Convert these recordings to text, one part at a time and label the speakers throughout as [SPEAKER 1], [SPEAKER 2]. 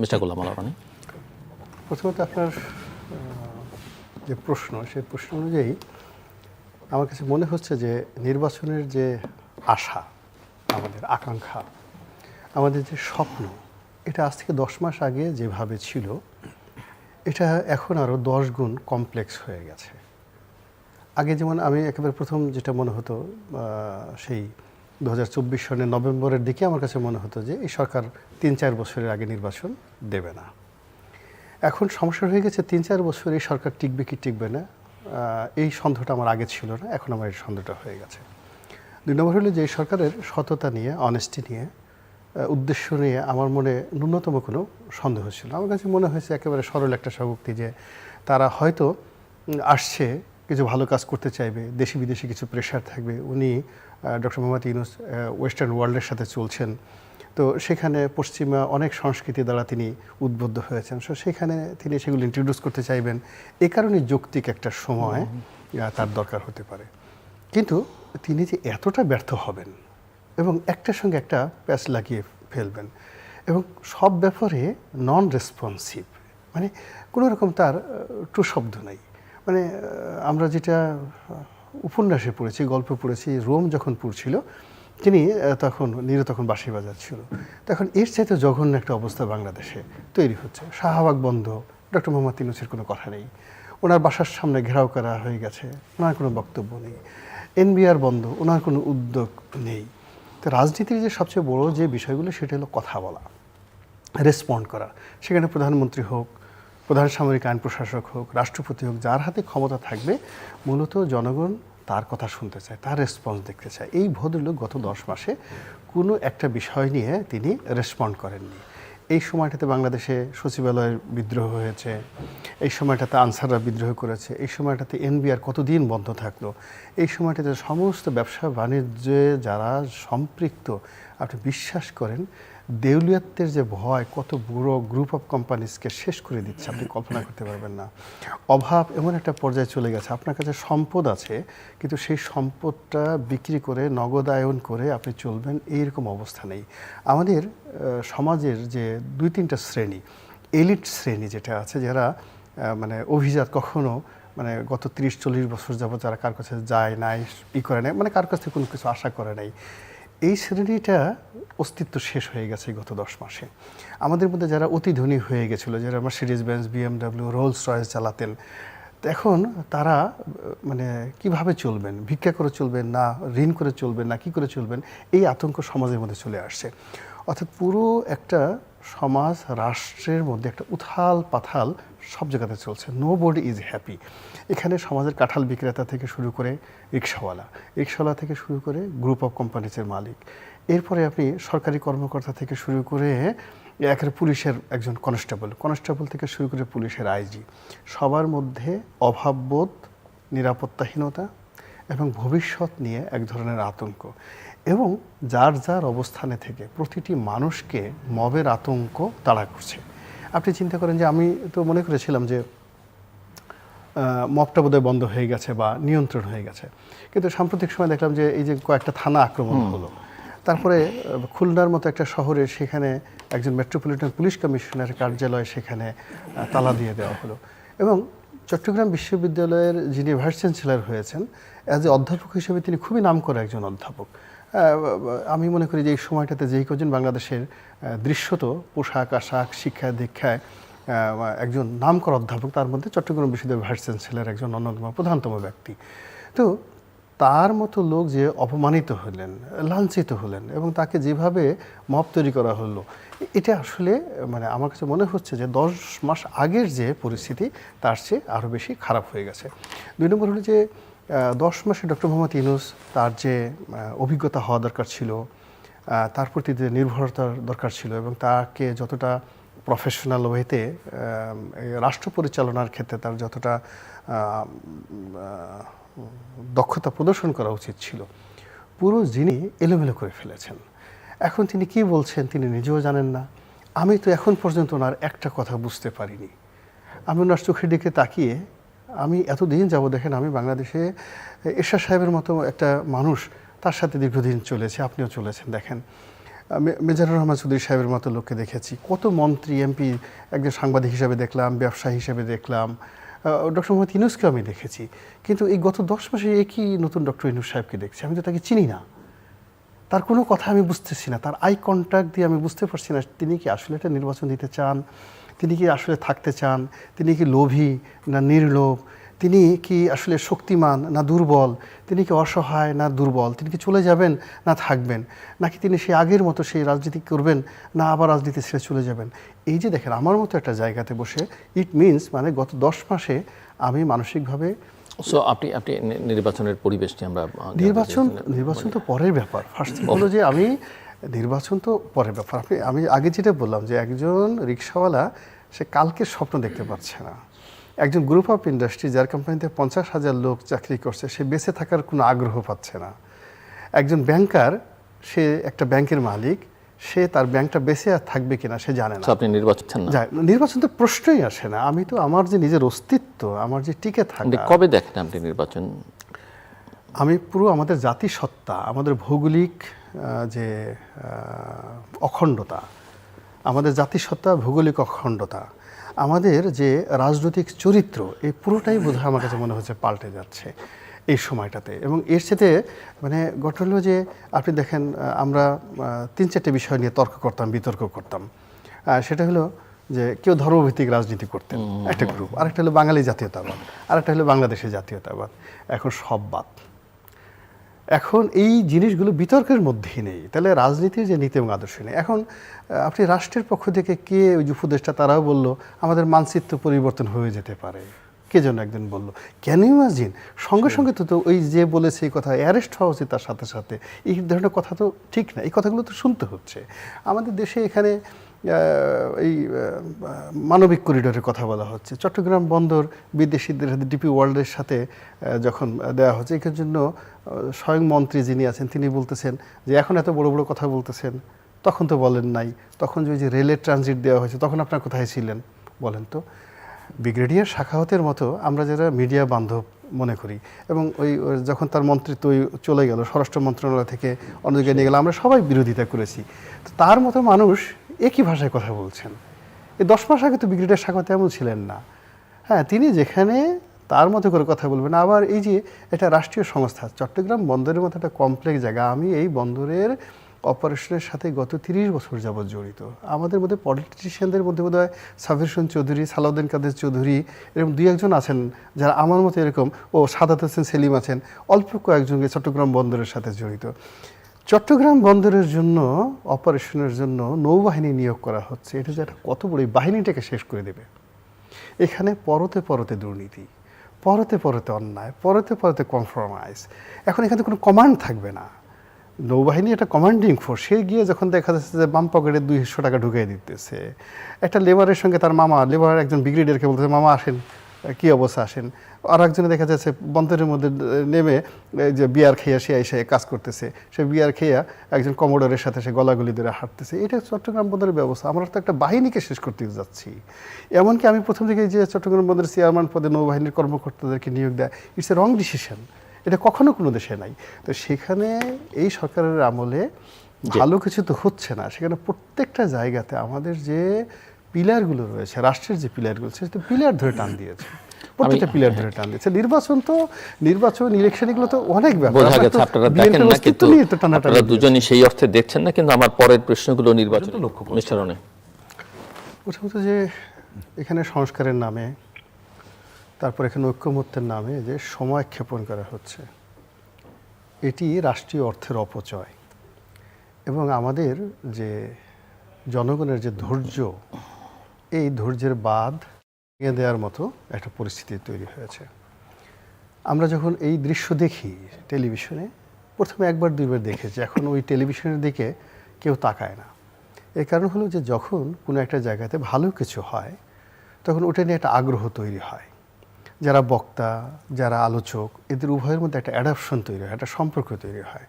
[SPEAKER 1] Mister গোলাম
[SPEAKER 2] প্রথমত আপনার যে প্রশ্ন, সেই প্রশ্ন অনুযায়ী আমার কাছে মনে হচ্ছে যে নির্বাচনের যে আশা, আমাদের আকাঙ্ক্ষা, আমাদের যে স্বপ্ন, এটা আজ থেকে দশ মাস আগে যেভাবে ছিল, এটা এখন আরও দশ গুণ কমপ্লেক্স হয়ে গেছে। আগে যেমন আমি একেবারে প্রথম যেটা মনে হতো সেই দু হাজার চব্বিশ সনের নভেম্বরের দিকে আমার কাছে মনে হতো যে এই সরকার তিন চার বছরের আগে নির্বাচন দেবে না। এখন সমস্যা হয়ে গেছে তিন চার বছর এই সরকার টিকবে কি টিকবে না এই সন্দেহটা আমার আগে ছিল না, এখন আমার এই সন্দেহটা হয়ে গেছে। দুই নম্বর হলো যে সরকারের সততা নিয়ে অনেস্টি নিয়ে উদ্দেশ্য নিয়ে আমার মনে ন্যূনতম কোনো সন্দেহ ছিল আমার কাছে মনে হয়েছে একেবারে সরল একটা স্বভক্তি যে তারা হয়তো আসছে কিছু ভালো কাজ করতে চাইবে দেশি বিদেশি কিছু প্রেশার থাকবে উনি ডক্টর মোহাম্মদ ইউনুস ওয়েস্টার্ন ওয়ার্ল্ডের সাথে চলছেন। তো সেখানে পশ্চিমা অনেক সংস্কৃতি দ্বারা তিনি উদ্বুদ্ধ হয়েছেন। সো সেখানে তিনি সেগুলো ইন্ট্রোডিউস করতে চাইবেন। এ কারণে যৌক্তিক একটা সময় তার দরকার হতে পারে। কিন্তু তিনি যে এতটা ব্যর্থ হবেন এবং একটার সঙ্গে একটা প্যাচ লাগিয়ে ফেলবেন এবং সব ব্যাপারে নন রেসপন্সিভ মানে কোনো রকম তার টু শব্দ নাই। মানে আমরা যেটা উপন্যাসে পড়েছি, গল্প পড়েছি, রোম যখন পড়ছিল, তিনি তখন নীরব তখন বাঁশি বাজাচ্ছিল তখন এর চাইতে জঘন্য একটা অবস্থা বাংলাদেশে তৈরি হচ্ছে। শাহবাগ বন্ধ, ডক্টর মোহাম্মদ তিনুসের কোনো কথা নেই। ওনার বাসার সামনে ঘেরাও করা হয়ে গেছে, ওনার কোনো বক্তব্য নেই। এনবিআর বন্ধ, ওনার কোনো উদ্যোগ নেই। তো রাজনীতির যে সবচেয়ে বড় যে বিষয়গুলো, সেটা হলো কথা বলা রেসপন্ড করা। সেখানে প্রধানমন্ত্রী হোক প্রধান সামরিক আইন প্রশাসক হোক, রাষ্ট্রপতি হোক, যার হাতে ক্ষমতা থাকবে, মূলত জনগণ তার কথা শুনতে চায়, তার রেসপন্স দেখতে চায়। এই ভদ্রলোক গত দশ মাসে কোনো একটা বিষয় নিয়ে তিনি রেসপন্ড করেননি। এই সময়টাতে বাংলাদেশে সচিবালয়ের বিদ্রোহ হয়েছে, এই সময়টাতে আনসাররা বিদ্রোহ করেছে, এই সময়টাতে এনবিআর কতদিন বন্ধ থাকল, এই সময়টাতে সমস্ত ব্যবসা বাণিজ্যে যারা সম্পৃক্ত, আপনি বিশ্বাস করেন দেউলিয়াত্বের যে ভয়, কত বড় গ্রুপ অফ কোম্পানিজকে শেষ করে দিচ্ছে আপনি কল্পনা করতে পারবেন না। অভাব এমন একটা পর্যায়ে চলে গেছে। আপনার কাছে সম্পদ আছে, কিন্তু সেই সম্পদটা বিক্রি করে নগদায়ন করে আপনি চলবেন, এইরকম অবস্থা নেই। আমাদের সমাজের যে দুই তিনটা শ্রেণি, এলিট শ্রেণি যেটা আছে, যারা মানে অভিজাত কখনো মানে গত তিরিশ চল্লিশ বছর যাবত যারা কার কাছে যায় নাই, ই করে নাই মানে কার কাছ থেকে কোনো কিছু আশা করে নাই এই শ্রেণীটা অস্তিত্ব শেষ হয়ে গেছে গত দশ মাসে। আমাদের মধ্যে যারা অতি ধনী হয়ে গেছিল, যারা Mercedes Benz BMW Rolls Royce চালাতেন, এখন তারা মানে কীভাবে চলবেন? ভিক্ষা করে চলবেন না? ঋণ করে চলবেন না? কি করে চলবেন? এই আতঙ্ক সমাজের মধ্যে চলে আসছে। অর্থাৎ পুরো একটা সমাজ, রাষ্ট্রের মধ্যে একটা উথাল পাথাল সব জায়গাতে চলছে। নো বডি ইজ হ্যাপি এখানে সমাজের কাঁঠাল বিক্রেতা থেকে শুরু করে রিক্সাওয়ালা রিক্সাওয়ালা থেকে শুরু করে গ্রুপ অফ কোম্পানিজের মালিক। এরপরে আপনি সরকারি কর্মকর্তা থেকে শুরু করে একের পুলিশের একজন কনস্টেবল কনস্টেবল থেকে শুরু করে পুলিশের আইজি সবার মধ্যে অভাববোধ, নিরাপত্তাহীনতা এবং ভবিষ্যৎ নিয়ে এক ধরনের আতঙ্ক এবং যার যার অবস্থানে থেকে প্রতিটি মানুষকে মবের আতঙ্ক তাড়া করছে। আপনি চিন্তা করেন যে আমি তো মনে করেছিলাম যে মবটা বোধহয় বন্ধ হয়ে গেছে বা নিয়ন্ত্রণ হয়ে গেছে। কিন্তু সাম্প্রতিক সময় দেখলাম যে এই যে কয়েকটা থানা আক্রমণ হলো। তারপরে খুলনার মতো একটা শহরে সেখানে একজন মেট্রোপলিটন পুলিশ কমিশনারের কার্যালয় সেখানে তালা দিয়ে দেওয়া হলো। এবং চট্টগ্রাম বিশ্ববিদ্যালয়ের যিনি ভাইস চ্যান্সেলর হয়েছেন অ্যাজ এ অধ্যাপক হিসেবে তিনি খুবই নাম করা একজন অধ্যাপক। আমি মনে করি যে এই সময়টাতে যেই কজন বাংলাদেশের দৃশ্যত পোশাক আশাক শিক্ষা দীক্ষায় একজন নামকরা অধ্যাপক, তার মধ্যে চট্টগ্রাম বিশ্ববিদ্যালয়ের ভাইস চ্যান্সেলর একজন অন্যতম প্রধানতম ব্যক্তি। তো তার মতো লোক যে অপমানিত হলেন, লাঞ্ছিত হলেন এবং তাকে যেভাবে মপ তৈরি করা হলো, এটা আসলে মানে আমার কাছে মনে হচ্ছে যে দশ মাস আগের যে পরিস্থিতি, তার চেয়ে আরও বেশি খারাপ হয়ে গেছে। দুই নম্বর হলো যে দশ মাসে ডক্টর মোহাম্মদ ইউনুস তার যে অভিজ্ঞতা হওয়া দরকার ছিল তার প্রতি যে নির্ভরতার দরকার ছিল এবং তাকে যতটা প্রফেশনাল ওয়েতে রাষ্ট্র পরিচালনার ক্ষেত্রে তার যতটা আহ, দক্ষতা প্রদর্শন করা উচিত ছিল পুরো যিনি এলোমেলো করে ফেলেছেন। এখন তিনি কি বলছেন তিনি নিজেও জানেন না। আমি তো এখন পর্যন্ত ওনার একটা কথা বুঝতে পারিনি। আমি ওনার চোখের দিকে তাকিয়ে আমি এতদিন যাব দেখেন আমি বাংলাদেশে এরশাদ সাহেবের মতো একটা মানুষ তার সাথে দীর্ঘদিন চলেছে আপনিও চলেছেন দেখেন। মেজানুর রহমান চৌধুরী সাহেবের মতো লোককে দেখেছি। কত মন্ত্রী, এমপি, একজন সাংবাদিক হিসাবে দেখলাম, ব্যবসায়ী হিসেবে দেখলাম। ডক্টর মোহাম্মদ ইনুসকে আমি দেখেছি। কিন্তু এই গত দশ মাসে একই নতুন ডক্টর ইনুস সাহেবকে দেখছি? আমি তো তাকে চিনি না। তার কোনো কথা আমি বুঝতেছি না। তার আই কন্ট্যাক্ট দিয়ে আমি বুঝতে পারছি না, তিনি কি আসলে একটা নির্বাচন দিতে চান? তিনি কি আসলে থাকতে চান? তিনি কি লোভী না নির্লোভ? তিনি কি আসলে শক্তিমান না দুর্বল? তিনি কি অসহায় না দুর্বল? তিনি কি চলে যাবেন না থাকবেন? নাকি তিনি সেই আগের মতো সেই রাজনীতি করবেন না আবার রাজনীতি ছেড়ে চলে যাবেন? এই যে দেখেন আমার মতো একটা জায়গাতে বসে ইট মিনস মানে গত দশ মাসে আমি মানসিকভাবে
[SPEAKER 1] সো আপনি আপনি নির্বাচনের পরিবেশটি আমরা
[SPEAKER 2] নির্বাচন নির্বাচন তো পরের ব্যাপার। ফার্স্ট হলো যে আমি নির্বাচন তো পরের ব্যাপার। আপনি আমি আগে যেটা বললাম যে একজন রিক্সাওয়ালা সে কালকে স্বপ্ন দেখতে পাচ্ছে না। একজন গ্রুপ অফ ইন্ডাস্ট্রি যার কোম্পানিতে পঞ্চাশ হাজার লোক চাকরি করছে সে বেঁচে থাকার কোনো আগ্রহ পাচ্ছে না। একজন ব্যাংকার সে একটা ব্যাংকের মালিক সে তার ব্যাংকটা বেঁচে আর থাকবে কিনা সে জানে না।
[SPEAKER 1] আপনি নির্বাচন
[SPEAKER 2] নির্বাচন তো প্রশ্নই আসে না। আমি তো আমার যে নিজের অস্তিত্ব আমার যে টিকে থাকা
[SPEAKER 1] কবে দেখেন আপনি নির্বাচন?
[SPEAKER 2] আমি পুরো আমাদের জাতিসত্তা আমাদের ভৌগোলিক যে অখণ্ডতা আমাদের জাতিসত্তা ভৌগোলিক অখণ্ডতা আমাদের যে রাজনৈতিক চরিত্র এই পুরোটাই বোধহয় আমার কাছে মনে হচ্ছে পাল্টে যাচ্ছে এই সময়টাতে। এবং এর সাথে মানে ঘটনা হলো যে আপনি দেখেন আমরা তিন চারটে বিষয় নিয়ে তর্ক করতাম বিতর্ক করতাম। সেটা হলো যে কেউ ধর্মভিত্তিক রাজনীতি করতেন একটা গ্রুপ আরেকটা হলো বাঙালি জাতীয়তাবাদ আরেকটা হলো বাংলাদেশের জাতীয়তাবাদ। এখন সব বাদ। এখন এই জিনিসগুলো বিতর্কের মধ্যেই নেই। তাহলে রাজনীতির যে নীতি এবং আদর্শ নেই। এখন আপনি রাষ্ট্রের পক্ষ থেকে কে ওই যে উপদেষ্টা তারাও বলল আমাদের মানচিত্র পরিবর্তন হয়ে যেতে পারে। কে যেন একদিন বলল। ক্যান ইমাজিন সঙ্গে সঙ্গে তো তো ওই যে বলেছে এই কথা অ্যারেস্ট হওয়া উচিত তার সাথে সাথে। এই ধরনের কথা তো ঠিক না। এই কথাগুলো তো শুনতে হচ্ছে। আমাদের দেশে এখানে এই মানবিক করিডোরের কথা বলা হচ্ছে। চট্টগ্রাম বন্দর বিদেশিদের সাথে, ডিপি ওয়ার্ল্ডের সাথে যখন দেওয়া হচ্ছে এর জন্য স্বয়ং মন্ত্রী যিনি আছেন, তিনি বলতেছেন যে এখন এত বড় বড় কথা বলতেছেন, তখন তো বলেন নাই। তখন যে রেলের ট্রানজিট দেওয়া হয়েছে, তখন আপনার কোথায় ছিলেন? বলেন তো। ব্রিগেডিয়ার শাখাহতের মতো আমরা যারা মিডিয়া বান্ধব মনে করি। এবং ওই যখন তার মন্ত্রিত্ব চলে গেল, স্বরাষ্ট্র মন্ত্রণালয় থেকে অন্য জায়গায় নিয়ে গেল, আমরা সবাই বিরোধিতা করেছি। তার মতো মানুষ একই ভাষায় কথা বলছেন। এই দশ মাস আগে তো ব্রিগেডিয়ার শাখাহত এমন ছিলেন না। হ্যাঁ তিনি যেখানে তার মতো করে কথা বলবেন। আবার এই যে এটা রাষ্ট্রীয় সংস্থা, চট্টগ্রাম বন্দরের মতো একটা কমপ্লেক্স জায়গা, আমি এই বন্দরের অপারেশনের সাথে গত তিরিশ বছর যাবৎ জড়িত। আমাদের মধ্যে পলিটিশিয়ানদের মধ্যে বোধ হয় হোসেন চৌধুরী, সালাউদ্দিন কাদের চৌধুরী এরকম দুই একজন আছেন যারা আমার মতো এরকম, ও সাদাত হোসেন সেলিম আছেন, অল্প কয়েকজনকে চট্টগ্রাম বন্দরের সাথে জড়িত। চট্টগ্রাম বন্দরের জন্য, অপারেশনের জন্য নৌবাহিনী নিয়োগ করা হচ্ছে। এটা যে একটা কত বড় বাহিনীটাকে শেষ করে দেবে। এখানে পরতে পরতে দুর্নীতি, পরতে পরতে অন্যায়, পরতে পরতে কনফার্মাইজ এখন এখানে কোনো কমান্ড থাকবে না। নৌবাহিনী একটা কমান্ডিং ফোর্স সে গিয়ে যখন দেখা যাচ্ছে যে বাম পকেটে দুইশো টাকা ঢুকিয়ে দিতেছে, একটা লেবারের সঙ্গে তার মামা লেবার একজন ব্রিগেডিয়ারকে বলতেছে, মামা, আসেন, কী অবস্থা, আসেন? আর একজনে দেখা যাচ্ছে বন্দরের মধ্যে নেমে যে বিয়ার খেয়ে সে এসে কাজ করতেছে, সে বিয়ার খেয়ে একজন কমোডরের সাথে সে গলাগুলি ধরে হাঁটতেছে। এটা চট্টগ্রাম বন্দরের ব্যবস্থা, আমরা তো একটা বাহিনীকে শেষ করতে যাচ্ছি। এমনকি আমি প্রথম থেকে যে চট্টগ্রাম বন্দরের চেয়ারম্যান পদে নৌবাহিনীর কর্মকর্তাদেরকে নিয়োগ দেয় ইটস এ রং ডিসিশন এটা কখনো কোনো দেশে নাই। তো সেখানে এই সরকারের আমলে ভালো কিছু তো হচ্ছে না। সেখানে প্রত্যেকটা জায়গাতে আমাদের যে পিলারগুলো রয়েছে রাষ্ট্রের যে পিলারগুলো সেটা পিলার ধরে টান দিয়েছে। প্রত্যেকটা পিলার ধরে টান দিয়েছে। নির্বাচন তো নির্বাচন ইলেকশন এগুলো তো অনেক ব্যাপার।
[SPEAKER 1] বোঝা গেছে আপনারা দেখেন না কিন্তু আপনারা দুজনই সেই অর্থে দেখছেন না কিন্তু আমার পরের প্রশ্নগুলো নির্বাচন। মিস্টার
[SPEAKER 2] প্রথমত যে এখানে সংস্কারের নামে তারপর এখানে ঐক্যমত্যের নামে যে সময় ক্ষেপণ করা হচ্ছে, এটি রাষ্ট্রীয় অর্থের অপচয়। এবং আমাদের যে জনগণের যে ধৈর্য, এই ধৈর্যের বাদ ভেঙে দেওয়ার মতো একটা পরিস্থিতি তৈরি হয়েছে। আমরা যখন এই দৃশ্য দেখি টেলিভিশনে, প্রথমে একবার, দুইবার দেখেছি, এখন ওই টেলিভিশনের দিকে কেউ তাকায় না। এর কারণ হলো যে যখন কোনো একটা জায়গাতে ভালো কিছু হয়, তখন ওটা নিয়ে একটা আগ্রহ তৈরি হয়। যারা বক্তা, যারা আলোচক, এদের উভয়ের মধ্যে একটা অ্যাডাপশন তৈরি হয়, একটা সম্পর্ক তৈরি হয়।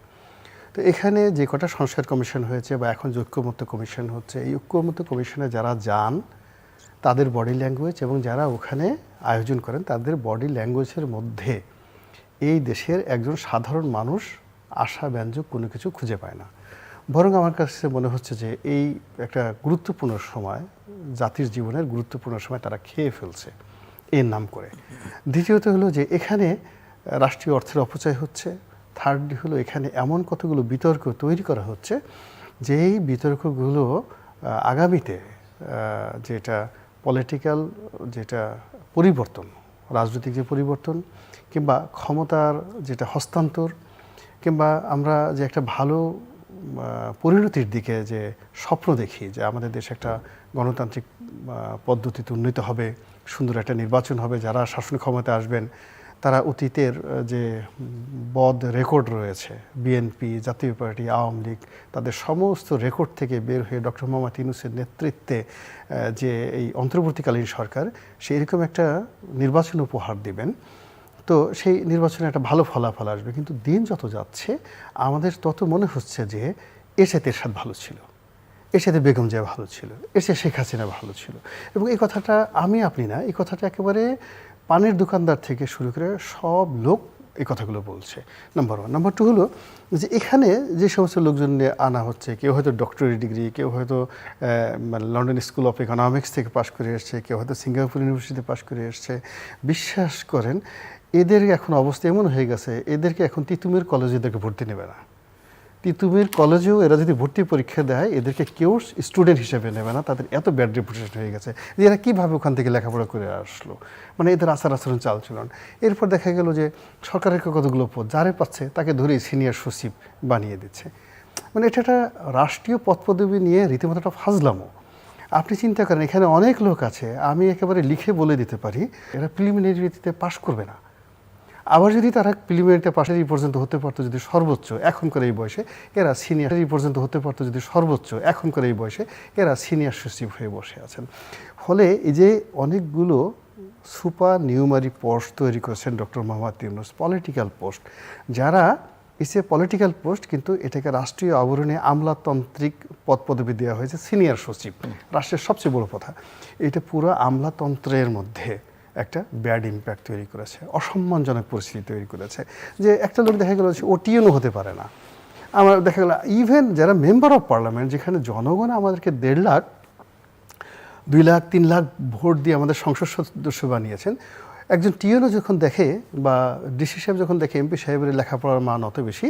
[SPEAKER 2] তো এখানে যে কটা সংস্কার কমিশন হয়েছে বা এখন যে ঐক্যমত্য কমিশন হচ্ছে, এই ঐক্যমত্য কমিশনে যারা যান, তাদের বডি ল্যাঙ্গুয়েজ এবং যারা ওখানে আয়োজন করেন, তাদের বডি ল্যাঙ্গুয়েজের মধ্যে এই দেশের একজন সাধারণ মানুষ আশা ব্যঞ্জক কোনো কিছু খুঁজে পায় না। বরং আমার কাছে মনে হচ্ছে যে এই একটা গুরুত্বপূর্ণ সময়, জাতির জীবনের গুরুত্বপূর্ণ সময় তারা খেয়ে ফেলছে। এর নাম করে। দ্বিতীয়ত হলো যে এখানে রাষ্ট্রীয় অর্থের অপচয় হচ্ছে। থার্ডলি হলো এখানে এমন কতগুলো বিতর্ক তৈরি করা হচ্ছে যে এই বিতর্কগুলো আগামীতে যেটা পলিটিক্যাল যেটা পরিবর্তন, রাজনৈতিক যে পরিবর্তন, কিংবা ক্ষমতার যেটা হস্তান্তর, কিংবা আমরা যে একটা ভালো পরিণতির দিকে যে স্বপ্ন দেখি যে আমাদের দেশ একটা গণতান্ত্রিক পদ্ধতিতে উন্নীত হবে সুন্দর একটা নির্বাচন হবে, যারা শাসন ক্ষমতায় আসবেন, তারা অতীতের যে বদ রেকর্ড রয়েছে বিএনপি জাতীয় পার্টি, আওয়ামী লীগ, তাদের সমস্ত রেকর্ড থেকে বের হয়ে ডক্টর মোহাম্মদ ইউনুসের নেতৃত্বে যে এই অন্তর্বর্তীকালীন সরকার, সেই রকম একটা নির্বাচন উপহার দিবেন। তো সেই নির্বাচনে একটা ভালো ফলাফল আসবে। কিন্তু দিন যত যাচ্ছে, আমাদের তত মনে হচ্ছে যে সাথে এরশাদ ভালো ছিল। এর সাথে বেগম জিয়া ভালো ছিল এর সাথে শেখ হাসিনা ভালো ছিল। এবং এই কথাটা আমি, আপনি না, এই কথাটা একেবারে পানের দোকানদার থেকে শুরু করে সব লোক এই কথাগুলো বলছে। নাম্বার ওয়ান নাম্বার টু হলো যে এখানে যে সমস্ত লোকজন নিয়ে আনা হচ্ছে, কেউ হয়তো ডক্টরি ডিগ্রি কেউ হয়তো লন্ডন স্কুল অফ ইকোনমিক্স থেকে পাশ করে এসছে, কেউ হয়তো সিঙ্গাপুর ইউনিভার্সিটিতে পাশ করে এসছে। বিশ্বাস করেন, এদের এখন অবস্থা এমন হয়ে গেছে, এদেরকে এখন তিতুমের কলেজে এদেরকে ভর্তি নেবে না। তিতুমির কলেজেও এরা যদি ভর্তি পরীক্ষা দেয়, এদেরকে কেউ স্টুডেন্ট হিসেবে নেবে না, তাদের এত ব্যাড রেপুটেশন হয়ে গেছে যে এরা কীভাবে ওখান থেকে লেখাপড়া করে আসলো। মানে এদের আচার আচরণ চাল চলন এরপর দেখা গেল যে সরকারের কতগুলো পদ, যারে পাচ্ছে তাকে ধরেই সিনিয়র সচিব বানিয়ে দিচ্ছে। মানে এটা একটা রাষ্ট্রীয় পদ পদবি নিয়ে রীতিমতো একটা ফাজলামো। আপনি চিন্তা করেন, এখানে অনেক লোক আছে, আমি একেবারে লিখে বলে দিতে পারি, এরা প্রিলিমিনারিতে পাশ করবে না। আবার যদি তারা প্রিলিমিনারিতে পাশের এই পর্যন্ত হতে পারতো যদি সর্বোচ্চ এখনকার এই বয়সে? এরা সিনিয়র এই পর্যন্ত হতে পারতো যদি সর্বোচ্চ এখনকার এই বয়সে? এরা সিনিয়র সচিব হয়ে বসে আছেন। ফলে এই যে অনেকগুলো সুপার নিউমারি পোস্ট তৈরি করেছেন doctor Mohammad Yunus political post যারা ইসে পলিটিক্যাল পোস্ট কিন্তু এটাকে রাষ্ট্রীয় আবরণে আমলাতান্ত্রিক পদ পদবি দেওয়া হয়েছে সিনিয়র সচিব, রাষ্ট্রের সবচেয়ে বড় কথা এটা পুরো আমলাতন্ত্রের মধ্যে। একটা ব্যাড ইম্প্যাক্ট তৈরি করেছে, অসম্মানজনক পরিস্থিতি তৈরি করেছে। যে একটা লোক দেখা গেল ওটিএনও হতে পারে না। আমার দেখা গেল ইভেন যারা মেম্বার অফ পার্লামেন্ট যেখানে জনগণ আমাদেরকে দেড় লাখ, দুই লাখ, তিন লাখ ভোট দিয়ে আমাদের সংসদ সদস্য বানিয়েছেন, একজন টিএনও যখন দেখে বা ডিসি সাহেব যখন দেখে এমপি সাহেবের লেখাপড়ার মান অত বেশি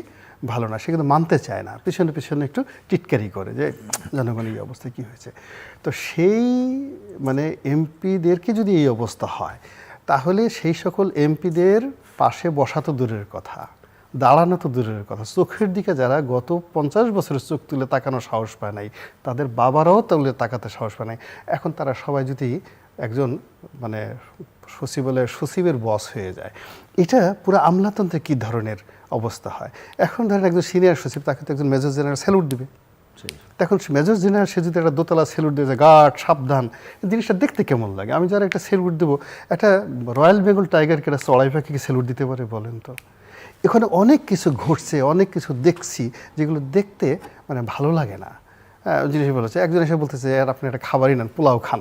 [SPEAKER 2] ভালো না, সে কিন্তু মানতে চায় না। পিছনে পিছনে একটু টিটকারি করে যে জনগণের এই অবস্থায় কী হয়েছে? তো সেই মানে এমপিদেরকে যদি এই অবস্থা হয়, তাহলে সেই সকল এমপিদের পাশে বসা তো দূরের কথা, দাঁড়ানো তো দূরের কথা। চোখের দিকে যারা গত পঞ্চাশ বছরের চোখ তুলে তাকানোর সাহস পায় নাই, তাদের বাবারাও তুলে তাকাতে সাহস পায় নাই। এখন তারা সবাই যদি একজন মানে সচিবালয়ের সচিবের বস হয়ে যায়, এটা পুরো আমলাতন্ত্রে কী ধরনের অবস্থা হয়। এখন ধরেন একজন সিনিয়র সচিব তাকে তো একজন মেজর জেনারেল স্যালুট দিবে। তখন মেজর জেনারেল সে যদি একটা দোতলা সেলুট দিয়ে যায়, গার্ড সাবধান জিনিসটা দেখতে কেমন লাগে? আমি যারা একটা সেলুট দেবো একটা রয়্যাল বেঙ্গল টাইগারকে একটা চড়াই পাখিকে সেলুট দিতে পারে বলেন তো। এখানে অনেক কিছু ঘটছে অনেক কিছু দেখছি যেগুলো দেখতে মানে ভালো লাগে না। জিনিস বলেছে একজন এসে বলতেছে আর আপনি একটা খাবারই নেন পোলাও খান।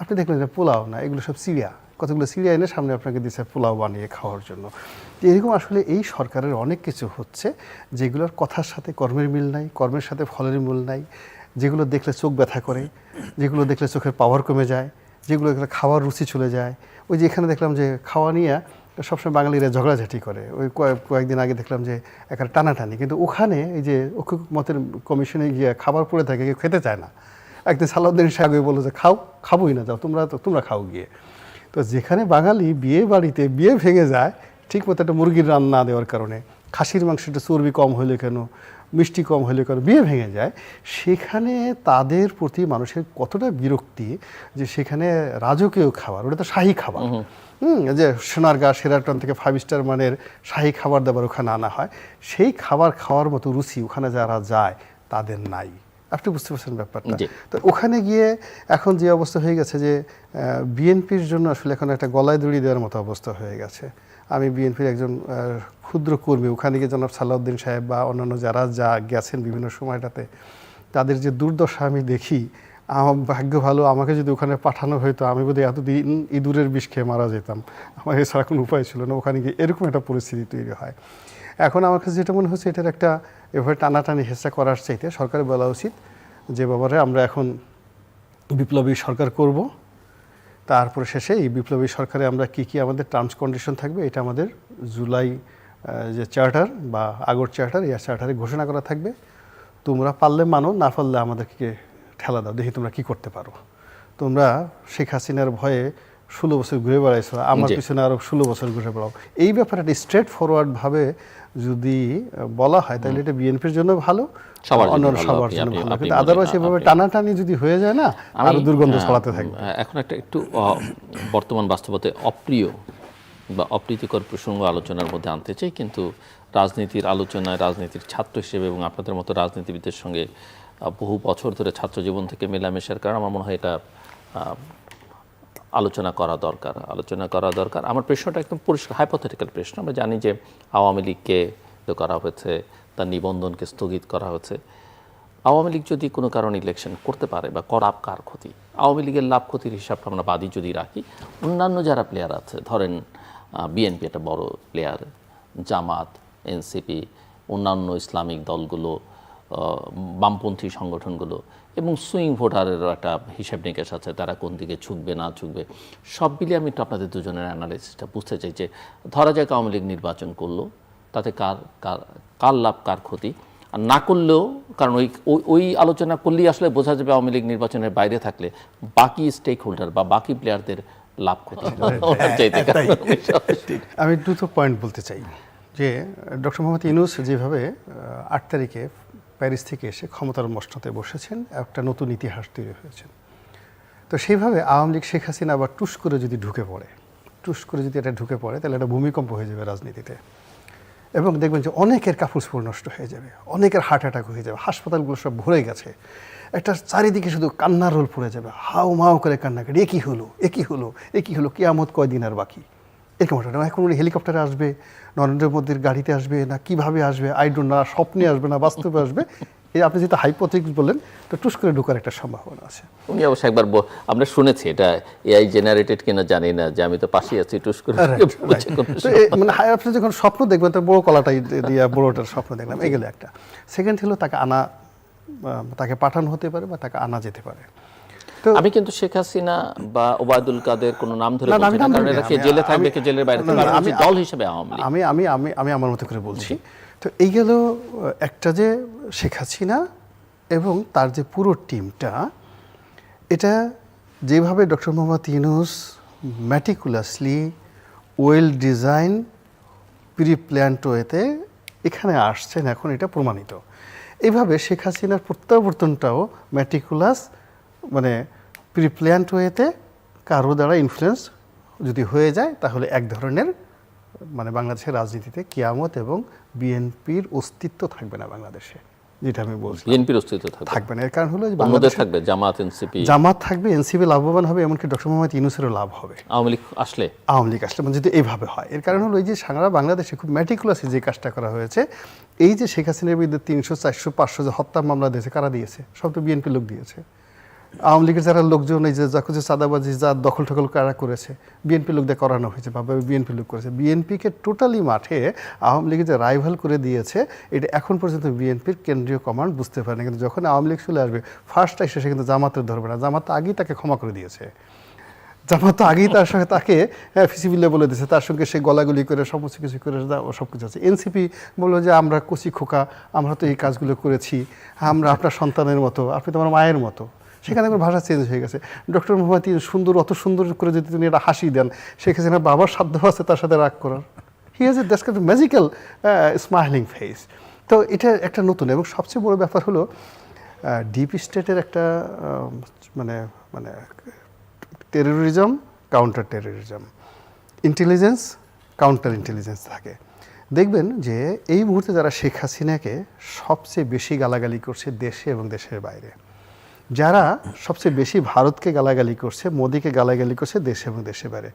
[SPEAKER 2] আপনি দেখলেন যে পোলাও না এগুলো সব সিরিয়া কতগুলো সিরিয়া এনে সামনে আপনাকে দিচ্ছে পোলাও বানিয়ে খাওয়ার জন্য। এরকম আসলে এই সরকারের অনেক কিছু হচ্ছে, যেগুলোর কথার সাথে কর্মের মিল নাই, কর্মের সাথে ফলের মিল নাই, যেগুলো দেখলে চোখ ব্যথা করে, যেগুলো দেখলে চোখের পাওয়ার কমে যায়, যেগুলো দেখলে খাওয়ার রুচি চলে যায়। ওই যে এখানে দেখলাম যে খাওয়া নিয়ে সবসময় বাঙালিরা ঝগড়াঝাটি করে। ওই কয়েক কয়েকদিন আগে দেখলাম যে একটা টানাটানি। কিন্তু ওখানে এই যে ঐক্য মতের কমিশনে গিয়ে খাবার পড়ে থাকে, কেউ খেতে চায় না। একদিন সালাউদ্দিন সাহেব বলল যে, খাও, খাবোই না, যাও, তোমরা তো, তোমরা খাও গিয়ে। তো যেখানে বাঙালি বিয়ে বাড়িতে বিয়ে ভেঙে যায় ঠিক মতো একটা মুরগির রান্না দেওয়ার কারণে খাসির মাংসটা চর্বি কম হলে কেন মিষ্টি কম হলে কেন বিয়ে ভেঙে যায় সেখানে তাদের প্রতি মানুষের কতটা বিরক্তি যে সেখানে রাজকীয় খাবার ওটা তো শাহী খাবার। হুম যে সোনারগাঁ সেরাটন থেকে ফাইভ স্টার মানের শাহী খাবার দাবার ওখানে আনা হয় সেই খাবার খাওয়ার মতো রুচি ওখানে যারা যায় তাদের নাই। আপনি বুঝতে পারছেন ব্যাপারটা। তো ওখানে গিয়ে এখন যে অবস্থা হয়ে গেছে যে বিএনপির জন্য আসলে এখন একটা গলায় দড়ি দেওয়ার মতো অবস্থা হয়ে গেছে। আমি বিএনপির একজন ক্ষুদ্র কর্মী ওখানে গিয়ে জনাব সালাউদ্দিন সাহেব বা অন্যান্য যারা যা গেছেন বিভিন্ন সময়টাতে তাদের যে দুর্দশা আমি দেখি আমার ভাগ্য ভালো আমাকে যদি ওখানে পাঠানো হতো আমি বোধহয় এতদিন ইঁদুরের বিষ খেয়ে মারা যেতাম। আমার এছাড়া কোনো উপায় ছিল না ওখানে গিয়ে এরকম একটা পরিস্থিতি তৈরি হয়। এখন আমার কাছে যেটা মনে হচ্ছে এটার একটা এভাবে টানাটানি হেঁচা করার চাইতে সরকারের বলা উচিত যে বাবারে আমরা এখন বিপ্লবী সরকার করব। তারপরে শেষে এই বিপ্লবী সরকারে আমরা কি কি আমাদের টার্মস কন্ডিশন থাকবে এটা আমাদের জুলাই যে চার্টার বা আগর চার্টার এই চার্টারে ঘোষণা করা থাকবে। তোমরা পারলে মানো না পারলে আমাদেরকে ঠেলা দাও দেখি তোমরা কি করতে পারো। তোমরা শেখ হাসিনার ভয়ে ষোলো বছর ঘুরে বেড়াইছো আমার পিছনে আরও ষোলো বছর ঘুরে বেড়াও। এই ব্যাপারে একটা স্ট্রেট ফরওয়ার্ড ভাবে যদি বলা হয় তাহলে এটা বিএনপির জন্য ভালো
[SPEAKER 1] সবার জন্য
[SPEAKER 2] অন্যান্য
[SPEAKER 1] ভালো,
[SPEAKER 2] সবার জন্য ভালো। কিন্তু আদারওয়াইজ এভাবে টানাটানি যদি হয়ে যায় না আরও দুর্গন্ধ ছড়াতে থাকবে।
[SPEAKER 1] এখন একটা একটু বর্তমান বাস্তবতে অপ্রিয় বা অপ্রীতিকর প্রসঙ্গ আলোচনার মধ্যে আনতে চাই কিন্তু রাজনীতির আলোচনায় রাজনীতির ছাত্র হিসেবে এবং আপনাদের মতো রাজনীতিবিদদের সঙ্গে বহু বছর ধরে ছাত্র জীবন থেকে মেলামেশার কারণ আমার মনে হয় এটা আলোচনা করা দরকার, আলোচনা করা দরকার। আমার প্রশ্নটা একদম পরিষ্কার হাইপোথেটিক্যাল প্রশ্ন। আমরা জানি যে আওয়ামী লীগকে করা হয়েছে, তার নিবন্ধনকে স্থগিত করা হয়েছে। আওয়ামী লীগ যদি কোনো কারণে ইলেকশন করতে পারে বা করাপ কার ক্ষতি, আওয়ামী লীগের লাভ ক্ষতির হিসাবটা আমরা বাদই যদি রাখি, অন্যান্য যারা প্লেয়ার আছে, ধরেন বিএনপি একটা বড় প্লেয়ার জামাত এনসিপি অন্যান্য ইসলামিক দলগুলো বামপন্থী সংগঠনগুলো এবং সুইং ভোটারেরও একটা হিসাব নিকেশ আছে তারা কোন দিকে ঝুঁকবে না ঝুঁকবে। সব মিলিয়ে আমি একটু আপনাদের দুজনের অ্যানালিসিসটা বুঝতে চাই যে ধরা যাক আওয়ামী লীগ নির্বাচন করল তাতে কার কার কার লাভ কার ক্ষতি? আর না করলেও কারণ ওই ওই- ওই আলোচনা করলেই আসলে বোঝা যাবে আওয়ামী লীগ নির্বাচনের বাইরে থাকলে বাকি স্টেক হোল্ডার বা বাকি প্লেয়ারদের লাভ ক্ষতি। চাইতে কারণ
[SPEAKER 2] আমি দুটো পয়েন্ট বলতে চাই যে ডক্টর মোহাম্মদ ইউনুস যেভাবে আট তারিখে প্যারিস থেকে এসে ক্ষমতার মসনতে বসেছেন, একটা নতুন ইতিহাস তৈরি হয়েছেন তো সেইভাবে আওয়ামী লীগ শেখ হাসিনা আবার টুস করে যদি ঢুকে পড়ে, টুস করে যদি এটা ঢুকে পড়ে, তাহলে একটা ভূমিকম্প হয়ে যাবে রাজনীতিতে। এবং দেখবেন যে অনেকের কাপড় চোপড় নষ্ট হয়ে যাবে, অনেকের হার্ট অ্যাটাক হয়ে যাবে, হাসপাতালগুলো সব ভরে গেছে। একটা চারিদিকে শুধু কান্নার রোল পড়ে যাবে, হাও মাও করে কান্না করে, এ কী হলো, এ কী হলো, এ কী হলো, কেয়ামত কয়দিন আর বাকি? এরকম একটা এখন উনি হেলিকপ্টারে আসবে নরেন্দ্র মোদীর গাড়িতে আসবে না কীভাবে আসবে আই ডোন্ট না স্বপ্নে আসবে না বাস্তবে আসবে। এই আপনি যেটা হাইপোথিক্স বললেন তো টুস করে ঢোকার একটা সম্ভাবনা আছে।
[SPEAKER 1] উনি অবশ্য একবার আমরা শুনেছি এটা এআই জেনারেটেড কিনা জানি না যে আমি তো পাশেই আছি টুস করে
[SPEAKER 2] মানে হাই আপনি যখন স্বপ্ন দেখবেন তো বড় কলাটাই দিয়ে বড়টার স্বপ্ন দেখলাম এগুলো একটা। সেকেন্ড হলো তাকে আনা তাকে পাঠানো হতে পারে বা তাকে আনা যেতে পারে।
[SPEAKER 1] আমি কিন্তু শেখ হাসিনা বা ওবায়দুল কাদের কোনো নাম ধরে বলছি না কারণ এরা কে জেলে থাকবে কে জেলের বাইরে থাকবে আমি দল হিসেবে আওয়ামী
[SPEAKER 2] আমি আমি আমি আমি আমার মতো করে বলছি। তো এই গেল একটা যে শেখ হাসিনা এবং তার যে পুরো টিমটা এটা যেভাবে doctor Mohammad Yunus meticulously well design pre planned ওয়েতে এখানে আসছেন এখন এটা প্রমাণিত। এইভাবে শেখ হাসিনার প্রত্যাবর্তনটাও ম্যাটিকুলাস মানে প্রি প্ল্যান্ট ওয়েতে কারও দ্বারা ইনফ্লুয়েন্স যদি হয়ে যায় তাহলে এক ধরনের মানে বাংলাদেশের রাজনীতিতে কিয়ামত এবং বিএনপির অস্তিত্ব থাকবে না বাংলাদেশে যেটা আমি বলছি
[SPEAKER 1] বিএনপির অস্তিত্ব থাকবে।
[SPEAKER 2] না। এর কারণ হলো বাংলাদেশে
[SPEAKER 1] থাকবে জামাত এনসিপি
[SPEAKER 2] জামাত থাকবে এনসিপি লাভবান হবে এমনকি ডক্টর মোহাম্মদ ইউনুসেরও লাভ হবে।
[SPEAKER 1] আওয়ামী লীগ আসলে?
[SPEAKER 2] আওয়ামী লীগ আসলে মানে যদি এইভাবে হয়। এর কারণ হলো এই যে সারা বাংলাদেশে খুব ম্যাটিকুলাসে যে কাজটা করা হয়েছে এই যে শেখ হাসিনার বিরুদ্ধে তিনশো চারশো পাঁচশো যে হত্যা মামলা দিয়েছে কারা দিয়েছে সব তো বিএনপি লোক দিয়েছে। আওয়ামী লীগের যারা লোকজন, এই যে যা কিছু চাঁদাবাজি যা দখল টখল কারা করেছে, বিএনপি লোক দিয়ে করানো হয়েছে বা বিএনপি লোক করেছে। বিএনপিকে টোটালি মাঠে আওয়ামী লীগের যে রাইভাল করে দিয়েছে, এটা এখন পর্যন্ত বিএনপির কেন্দ্রীয় কমান্ড বুঝতে পারে না। কিন্তু যখন আওয়ামী লীগ চলে আসবে ফার্স্ট এসে সে কিন্তু জামাতের ধরবে না। জামাত আগেই তাকে ক্ষমা করে দিয়েছে। জামাত আগেই তার সঙ্গে তাকে হ্যাঁ ফিসিবিলে বলে দিয়েছে। তার সঙ্গে সে গলাগুলি করে সমস্ত কিছু করে সব কিছু আছে। এনসিপি বলল যে, আমরা কচি খোকা, আমরা তো এই কাজগুলো করেছি। আমরা আপনার সন্তানের মতো, আপনি তো আমার মায়ের মতো। সেখানে আমার ভাষা চেঞ্জ হয়ে গেছে। ডক্টর মোহাম্মদ সুন্দর, অত সুন্দর করে যদি তিনি এটা হাসি দেন সেখানে বাবার সাধ্য আছে তার সাথে রাগ করার। He has a that's magical smiling face তো এটা একটা নতুন এবং সবচেয়ে বড় ব্যাপার হলো ডিপ স্টেটের একটা মানে মানে terrorism counter terrorism intelligence counter intelligence থাকে। দেখবেন যে এই মুহূর্তে যারা শেখ হাসিনাকে সবচেয়ে বেশি গালাগালি করছে দেশে এবং দেশের বাইরে। যারা সবচেয়ে বেশি ভারতকে গালাগালি করছে, মোদিকে গালাগালি করছে, দেশে এবং দেশে বাইরে,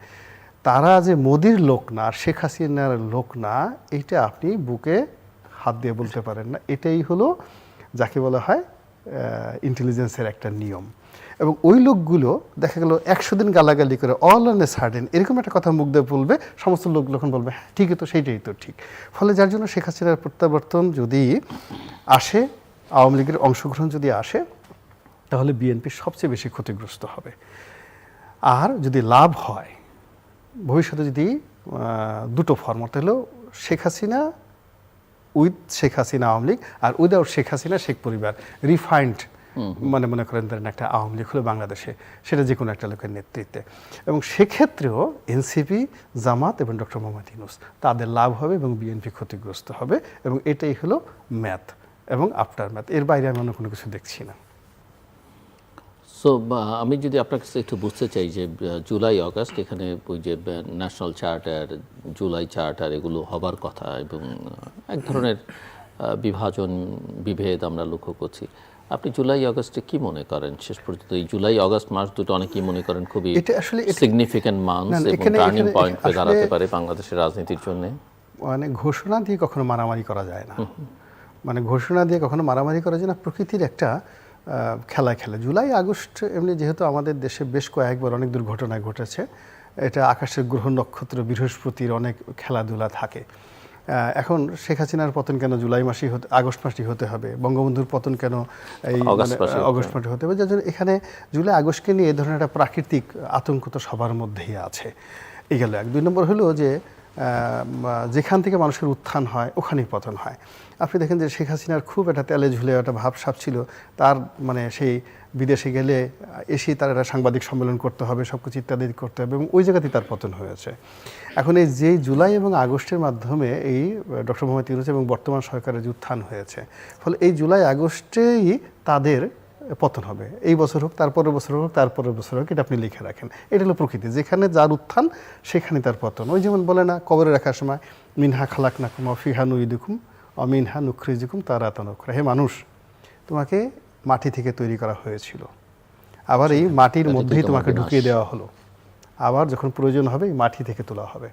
[SPEAKER 2] তারা যে মোদির লোক না, আর শেখ হাসিনার লোক না, এটা আপনি বুকে হাত দিয়ে বলতে পারেন না। এটাই হলো যাকে বলা হয় ইন্টেলিজেন্সের একটা নিয়ম। এবং ওই লোকগুলো দেখা গেল একশো দিন গালাগালি করে অল অন এ সার্ডেন এরকম একটা কথা মুখ দিয়ে বলবে, সমস্ত লোক যখন বলবে হ্যাঁ ঠিকই তো, সেইটাই তো ঠিক। ফলে যার জন্য শেখ হাসিনার প্রত্যাবর্তন যদি আসে, আওয়ামী লীগের অংশগ্রহণ যদি আসে তাহলে বিএনপি সবচেয়ে বেশি ক্ষতিগ্রস্ত হবে। আর যদি লাভ হয় ভবিষ্যতে যদি দুটো ফর্মত হলো শেখ হাসিনা উইথ শেখ হাসিনা আওয়ামী লীগ আর উইদাউট শেখ হাসিনা শেখ পরিবার রিফাইন্ড মানে মনে করেন ধরেন একটা আওয়ামী লীগ হলো বাংলাদেশে সেটা যে কোনো একটা লোকের নেতৃত্বে। এবং সেক্ষেত্রেও এনসিপি জামাত এবং ডক্টর মোহাম্মদ ইউনুস তাদের লাভ হবে এবং বিএনপি ক্ষতিগ্রস্ত হবে এবং এটাই হলো ম্যাথ এবং আফটার ম্যাথ এর বাইরে আমি অন্য কোনো কিছু দেখছি না।
[SPEAKER 1] সো আমি যদি আপনার কাছে একটু বুঝতে চাই যে জুলাই আগস্ট এখানে ওই যে ন্যাশনাল চার্টার জুলাই চার্টার এগুলো হবার কথা এবং এক ধরনের বিভাজন বিভেদ আমরা লক্ষ্য করছি। আপনি জুলাই আগস্টে কি মনে করেন? শেষ পর্যন্ত এই জুলাই আগস্ট মাস দুটো অনেকেই মনে করেন খুবই
[SPEAKER 2] এটা আসলে
[SPEAKER 1] সিগনিফিক্যান্ট মান্থ
[SPEAKER 2] না, না,
[SPEAKER 1] এবং টার্নিং পয়েন্ট হয়ে দাঁড়াতে পারে বাংলাদেশের রাজনীতির জন্য।
[SPEAKER 2] মানে ঘোষণা দিয়ে কখনো মারামারি করা যায় না। মানে ঘোষণা দিয়ে কখনো মারামারি করা যায় না। প্রকৃতির একটা আহ, খেলা খেলে। জুলাই আগস্ট এমনি যেহেতু আমাদের দেশে বেশ কয়েকবার অনেক দুর্ঘটনা ঘটেছে এটা আকাশের গ্রহ নক্ষত্র বৃহস্পতির অনেক খেলাধুলা থাকে। এখন শেখ হাসিনার পতন কেন জুলাই মাসেই হতে আগস্ট মাসেই হতে হবে? বঙ্গবন্ধুর পতন কেন এই মানে,
[SPEAKER 1] মাসে হতে
[SPEAKER 2] অগস্ট মাসে হতে হবে? যার জন্য এখানে জুলাই আগস্টকে নিয়ে এ ধরনের একটা প্রাকৃতিক আতঙ্ক তো সবার মধ্যেই আছে। এই গেল এক। দুই নম্বর হলো যে যেখান থেকে মানুষের উত্থান হয়, ওখানেই পতন হয়। আপনি দেখেন যে শেখ হাসিনার খুব একটা তেলে ঝুলে একটা ভাবসাব ছিল। তার মানে সেই বিদেশে গেলে এসেই তার একটা সাংবাদিক সম্মেলন করতে হবে সব কিছু ইত্যাদি করতে হবে এবং ওই জায়গাতেই তার পতন হয়েছে। এখন এই যেই জুলাই এবং আগস্টের মাধ্যমে এই ডক্টর মোহাম্মদ ইউনুস এবং বর্তমান সরকারের যে উত্থান হয়েছে, ফলে এই জুলাই আগস্টেই তাদের পতন হবে। এই বছর হোক তারপরের বছর হোক তারপরের বছর হোক এটা আপনি লিখে রাখেন। এটা হলো প্রকৃতি। যেখানে যার উত্থান সেখানে তার পতন। ওই যেমন বলে না কবরে রাখার সময় মিনহা খালাক নাকুম অফিহা নুইদুকুম অমিনহা নুখরিজুকুম তারা তনখরা হে মানুষ তোমাকে মাটি থেকে তৈরি করা হয়েছিল। আবার এই মাটির মধ্যেই তোমাকে ঢুকিয়ে দেওয়া হলো। আবার যখন প্রয়োজন হবে এই মাটি থেকে তোলা হবে।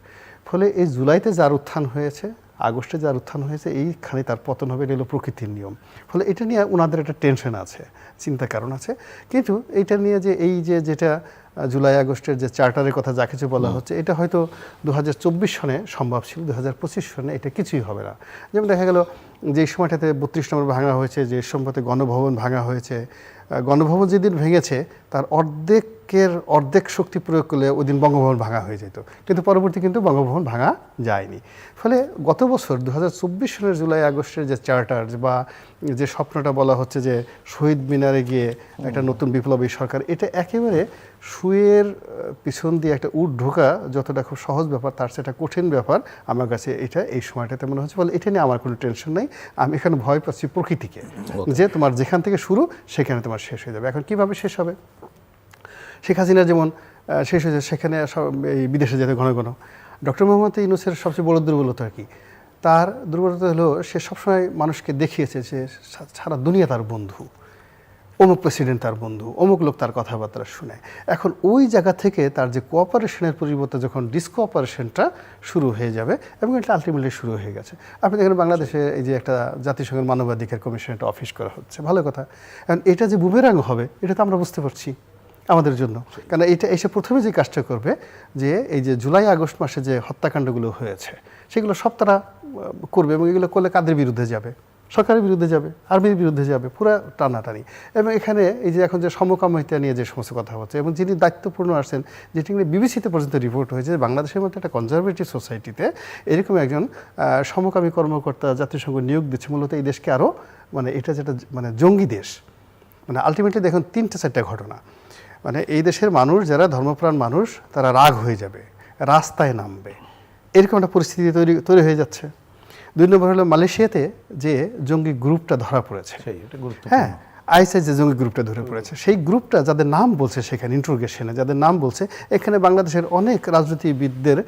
[SPEAKER 2] ফলে এই জুলাইতে যার উত্থান হয়েছে আগস্টে যার উত্থান হয়েছে এইখানে তার পতন হবে এটা হলো প্রকৃতির নিয়ম। ফলে এটা নিয়ে ওনাদের একটা টেনশন আছে চিন্তা কারণ আছে। কিন্তু এটা নিয়ে যে এই যে যেটা জুলাই আগস্টের যে চার্টারের কথা যা কিছু বলা হচ্ছে এটা হয়তো দু হাজার চব্বিশ সনে সম্ভব ছিল দু হাজার পঁচিশ সনে এটা কিছুই হবে না। যেমন দেখা গেল যে সময়টাতে বত্রিশ নম্বর ভাঙা হয়েছে যে সম্পর্কে গণভবন ভাঙা হয়েছে গণভবন যেদিন ভেঙেছে তার অর্ধেকের অর্ধেক শক্তি প্রয়োগ করলে ওই দিন বঙ্গভবন ভাঙা হয়ে যেত। কিন্তু পরবর্তী কিন্তু বঙ্গভবন ভাঙা যায়নি। ফলে গত বছর দু হাজার চব্বিশ সালের জুলাই আগস্টের যে চার্টার বা যে স্বপ্নটা বলা হচ্ছে যে শহীদ মিনারে গিয়ে একটা নতুন বিপ্লবী সরকার এটা একেবারে আহ, পিছন দিয়ে একটা উট ঢোকা যতটা খুব সহজ ব্যাপার তার সেটা কঠিন ব্যাপার। আমার কাছে এটা এই সময়টাতে মনে হচ্ছে ফলে এটা নিয়ে আমার কোনো টেনশন নেই। আমি এখানে ভয় পাচ্ছি প্রকৃতিকে যে তোমার যেখান থেকে শুরু সেখানে তোমার শেষ হয়ে যাবে। এখন কীভাবে শেষ হবে? শেখ হাসিনা যেমন শেষ হয়েছে সেখানে সব এই বিদেশে যেতে ঘন ঘন। ডক্টর মোহাম্মদ ইউনুসের সবচেয়ে বড় দুর্বলতা আর কি? তার দুর্বলতা হলো সে সবসময় মানুষকে দেখিয়েছে যে সারা দুনিয়া তার বন্ধু। অমুক প্রেসিডেন্ট তার বন্ধু, অমুক লোক তার কথাবার্তা শুনে। এখন ওই জায়গা থেকে তার যে কোঅপারেশনের পরিবর্তে যখন ডিসকোঅপারেশনটা শুরু হয়ে যাবে এবং এটা আলটিমেটলি শুরু হয়ে গেছে। আপনি দেখেন বাংলাদেশে এই যে একটা জাতিসংঘের মানবাধিকার কমিশন একটা অফিস করা হচ্ছে, ভালো কথা। এখন এটা যে বুমেরাং হবে, এটা তো আমরা বুঝতে পারছি আমাদের জন্য। কারণ এটা, এসে প্রথমে যে কাজটা করবে, যে এই যে জুলাই, আগস্ট মাসে যে হত্যাকাণ্ডগুলো হয়েছে, সেগুলো সব তারা করবে এবং এগুলো করলে কাদের বিরুদ্ধে যাবে? সরকারের বিরুদ্ধে যাবে, আর্মির বিরুদ্ধে যাবে, পুরো টানাটানি। এবং এখানে এই যে এখন যে সমকামিতা নিয়ে যে সমস্ত কথা হচ্ছে, এবং যিনি দায়িত্বপূর্ণ আসছেন যেটি নিয়ে বিবিসিতে পর্যন্ত রিপোর্ট হয়েছে যে বাংলাদেশের মধ্যে একটা কনজারভেটিভ সোসাইটিতে এরকম একজন সমকামী কর্মকর্তা জাতিসংঘ নিয়োগ দিচ্ছে, মূলত এই দেশকে আরও মানে এটা যেটা মানে জঙ্গি দেশ। মানে আলটিমেটলি দেখুন, তিনটে চারটা ঘটনা। মানে এই দেশের মানুষ যারা ধর্মপ্রাণ মানুষ, তারা রাগ হয়ে যাবে, রাস্তায় নামবে। এরকম একটা পরিস্থিতি তৈরি তৈরি হয়ে যাচ্ছে। দুই নম্বর হলো মালয়েশিয়াতে যে জঙ্গি গ্রুপটা ধরা পড়েছে। হ্যাঁ আইএসআই যে জঙ্গি গ্রুপটা ধরে পড়েছে সেই গ্রুপটা যাদের নাম বলছে সেখানে ইন্ট্রোগেশনে যাদের নাম বলছে এখানে বাংলাদেশের অনেক রাজনীতিবিদদের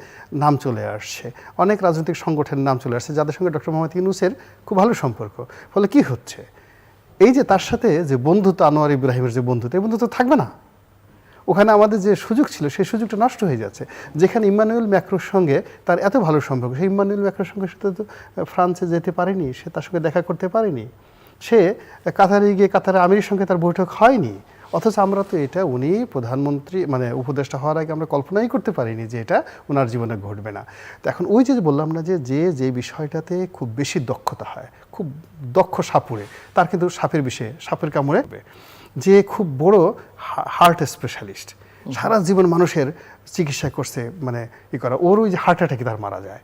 [SPEAKER 2] নাম চলে আসছে অনেক রাজনৈতিক সংগঠনের নাম চলে আসছে যাদের সঙ্গে ডক্টর মোহাম্মদ ইউনুসের খুব ভালো সম্পর্ক। ফলে কি হচ্ছে? এই যে তার সাথে যে বন্ধুত্ব আনোয়ার ইব্রাহিমের যে বন্ধুত্ব এই বন্ধুত্ব থাকবে না। ওখানে আমাদের যে সুযোগ ছিল, সেই সুযোগটা নষ্ট হয়ে যাচ্ছে। যেখানে ইম্মানুয়েল ম্যাক্রোর সঙ্গে তার এত ভালো সম্পর্ক, সেই ইম্মানুয়েল ম্যাক্রোর সঙ্গে সে তো ফ্রান্সে যেতে পারেনি, সে তার সঙ্গে দেখা করতে পারেনি। সে কাতারে গিয়ে কাতারে আমিরের সঙ্গে তার বৈঠক হয়নি। অথচ আমরা তো এটা উনি প্রধানমন্ত্রী মানে উপদেষ্টা হওয়ার আগে আমরা কল্পনাই করতে পারিনি যে এটা ওনার জীবনে ঘটবে না। তো এখন ওই যে বললাম না যে যে যে বিষয়টাতে খুব বেশি দক্ষতা হয়, খুব দক্ষ সাপুরে, তার কিন্তু সাপের বিষয়ে, সাপের কামড়ে। যে খুব বড় হার্ট স্পেশালিস্ট সারা জীবন মানুষের চিকিৎসা করছে মানে ই করা। ওর ওই যে হার্ট অ্যাটাকে তার মারা যায়।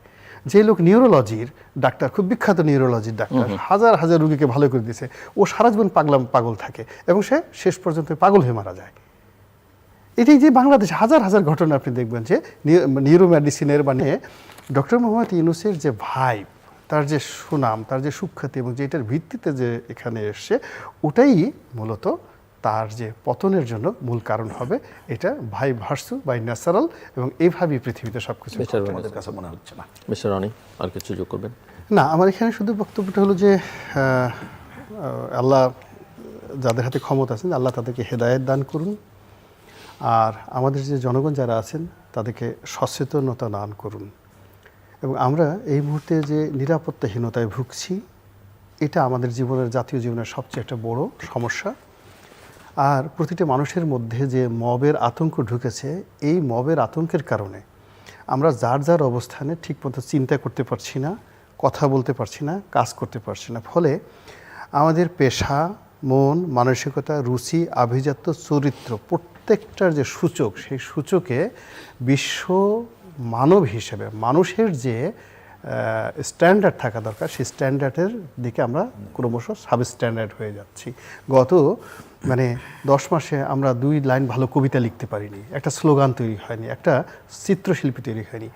[SPEAKER 2] যে লোক নিউরোলজির ডাক্তার খুব বিখ্যাত নিউরোলজির ডাক্তার হাজার হাজার রুগীকে ভালো করে দিয়েছে ও সারা জীবন পাগলাম পাগল থাকে এবং সে শেষ পর্যন্ত পাগল হয়ে মারা যায়। এটাই যে বাংলাদেশে হাজার হাজার ঘটনা আপনি দেখবেন যে নিউরো মেডিসিনের মানে ডক্টর মোহাম্মদ ইউনুসের যে ভাই তার যে সুনাম তার যে সুখ্যাতি এবং যেটার ভিত্তিতে যে এখানে এসছে ওটাই মূলত তার যে পতনের জন্য মূল কারণ হবে এটা ভাই ভার্সু বাই ন্যাচারাল এবং এইভাবেই পৃথিবীতে সব কিছু
[SPEAKER 3] আমাদের কাছে মনে হচ্ছে না।
[SPEAKER 1] মিস্টার রনি আর কিছু যোগ করবেন?
[SPEAKER 2] না আমার এখানে শুধু বক্তব্যটা হলো যে আল্লাহ যাদের হাতে ক্ষমতা আছেন আল্লাহ তাদেরকে হেদায়েত দান করুন। আর আমাদের যে জনগণ যারা আছেন তাদেরকে সচেতনতা দান করুন। এবং আমরা এই মুহূর্তে যে নিরাপত্তাহীনতায় ভুগছি এটা আমাদের জীবনের জাতীয় জীবনের সবচেয়ে একটা বড় সমস্যা। আর প্রতিটা মানুষের মধ্যে যে মবের আতঙ্ক ঢুকেছে, এই মবের আতঙ্কের কারণে আমরা যার যার অবস্থানে ঠিকমতো চিন্তা করতে পারছি না, কথা বলতে পারছি না, কাজ করতে পারছি না। ফলে আমাদের পেশা, মন, মানসিকতা, রুচি, আভিজাত্য চরিত্র প্রত্যেকটার যে সূচক, সেই সূচকে বিশ্ব মানব হিসেবে, মানুষের যে স্ট্যান্ডার্ড থাকা দরকার। সেই স্ট্যান্ডার্ডের দিকে আমরা ক্রমশ সাব স্ট্যান্ডার্ড হয়ে যাচ্ছি। গত মানে দশ মাসে আমরা দুই লাইন ভালো কবিতা লিখতে পারিনি। একটা স্লোগান তৈরি হয়নি, একটা চিত্রশিল্পী তৈরি হয়নি।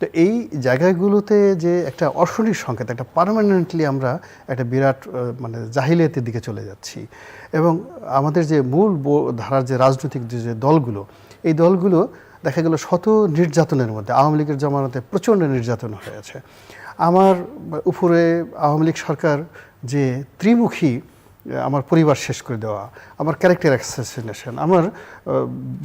[SPEAKER 2] তো এই জায়গাগুলোতে যে একটা অর্শনিক সংকেত, একটা পার্মানেন্টলি আমরা একটা বিরাট মানে জাহিলিয়াতের দিকে চলে যাচ্ছি। এবং আমাদের যে মূল ধারার যে রাজনৈতিক যে দলগুলো, এই দলগুলো দেখা গেল শত নির্যাতনের মধ্যে, আওয়ামী লীগের জমানাতে প্রচণ্ড নির্যাতন হয়েছে। আমার উপরে আওয়ামী লীগ সরকার যে ত্রিমুখী, আমার পরিবার শেষ করে দেওয়া, আমার ক্যারেক্টার অ্যাসাসিনেশন আমার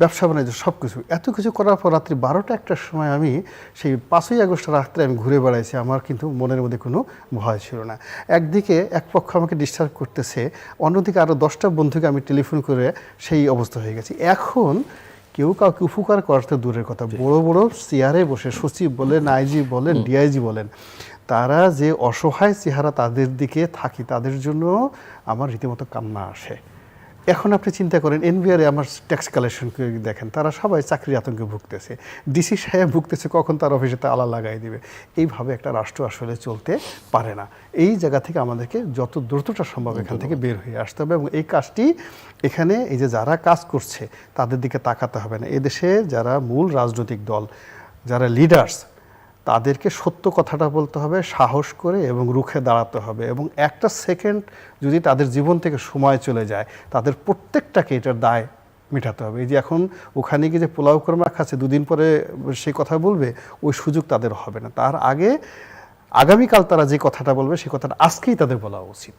[SPEAKER 2] ব্যবসা বাণিজ্য সব কিছু এত কিছু করার পর রাত্রি বারোটা একটার সময় আমি সেই পাঁচই আগস্ট রাত্রে আমি ঘুরে বেড়াইছি, আমার কিন্তু মনের মধ্যে কোনো ভয় ছিল না। একদিকে এক পক্ষ আমাকে ডিস্টার্ব করতেছে, অন্যদিকে আরও দশটা বন্ধুকে আমি টেলিফোন করে সেই অবস্থা হয়ে গেছি। এখন কেউ কাউকে উপকার করতে তো দূরের কথা। বড় বড় চেয়ারে বসে সচিব বলেন আইজি বলেন ডিআইজি বলেন তারা যে অসহায় চেহারা তাদের দিকে থাকি তাদের জন্য আমার রীতিমতো কান্না আসে। এখন আপনি চিন্তা করেন এনবিআরে আমার ট্যাক্স কালেকশন দেখেন তারা সবাই চাকরির আতঙ্কে ভুগতেছে। ডিসি সাহেব ভুগতেছে কখন তার অফিসে তা আলা লাগাই দিবে? এইভাবে একটা রাষ্ট্র আসলে চলতে পারে না। এই জায়গা থেকে আমাদেরকে যত দ্রুতটা সম্ভব এখান থেকে বের হয়ে আসতে হবে এবং এই কাজটি এখানে এই যে যারা কাজ করছে তাদের দিকে তাকাতে হবে না। এদেশে যারা মূল রাজনৈতিক দল যারা লিডার্স তাদেরকে সত্য কথাটা বলতে হবে, সাহস করে এবং রুখে দাঁড়াতে হবে। এবং একটা সেকেন্ড যদি তাদের জীবন থেকে সময় চলে যায়, তাদের প্রত্যেকটাকে এটার দায় মেটাতে হবে। এই যে এখন ওখানে গিয়ে যে পোলাও কর্মা খাচ্ছে, দুদিন পরে সে কথা বলবে, ওই সুযোগ তাদের হবে না। তার আগে আগামীকাল তারা যে কথাটা বলবে, সে কথাটা আজকেই তাদের বলা উচিত।